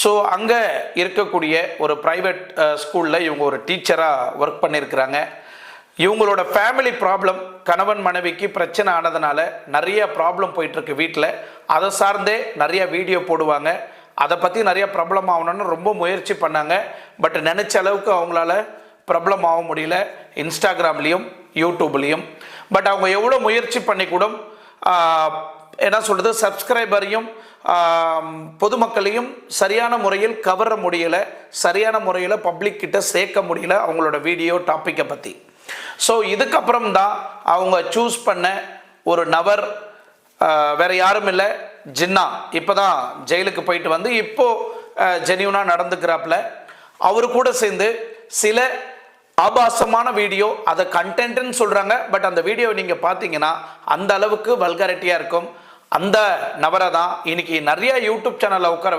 So அங்கே இருக்கக்கூடிய ஒரு ப்ரைவேட் ஸ்கூலில் இவங்க ஒரு டீச்சராக ஒர்க் பண்ணியிருக்கிறாங்க இவங்களோட ஃபேமிலி ப்ராப்ளம் கணவன் மனைவிக்கு பிரச்சனை ஆனதுனால நிறைய ப்ராப்ளம் போயிட்டுருக்கு வீட்டில் அதை சார்ந்தே நிறைய வீடியோ போடுவாங்க. அதை பற்றி நிறைய ப்ராப்ளம் ஆகணும்னு ரொம்ப முயற்சி பண்ணாங்க. பட் நினச்ச அளவுக்கு அவங்களால ப்ராப்ளம் ஆக முடியல. இன்ஸ்டாகிராம்லேயும் யூடியூப்லேயும் பட் அவங்க எவ்வளோ முயற்சி பண்ணி கூட என்ன சொல்கிறது சப்ஸ்கிரைபரையும் பொதுமக்களையும் சரியான முறையில் கவர முடியல சரியான முறையில் பப்ளிக் கிட்ட சேர்க்க முடியல அவங்களோட வீடியோ டாப்பிக்கை பற்றி ஸோ இதுக்கப்புறம் தான் அவங்க சூஸ் பண்ண ஒரு நபர் வேற யாரும் இல்லை ஜின்னா. இப்போ தான் ஜெயிலுக்கு போயிட்டு வந்து இப்போது ஜெனியூனாக நடந்துக்கிறாப்புல. அவரு கூட சேர்ந்து சில ஆபாசமான வீடியோ அதை கண்டென்ட்னு சொல்கிறாங்க பட் அந்த வீடியோவை நீங்கள் பார்த்தீங்கன்னா அந்த அளவுக்கு வல்காரிட்டியாக இருக்கும். அந்த நபரை தான் இன்னைக்கு நிறைய யூடியூப் சேனலில் உட்கார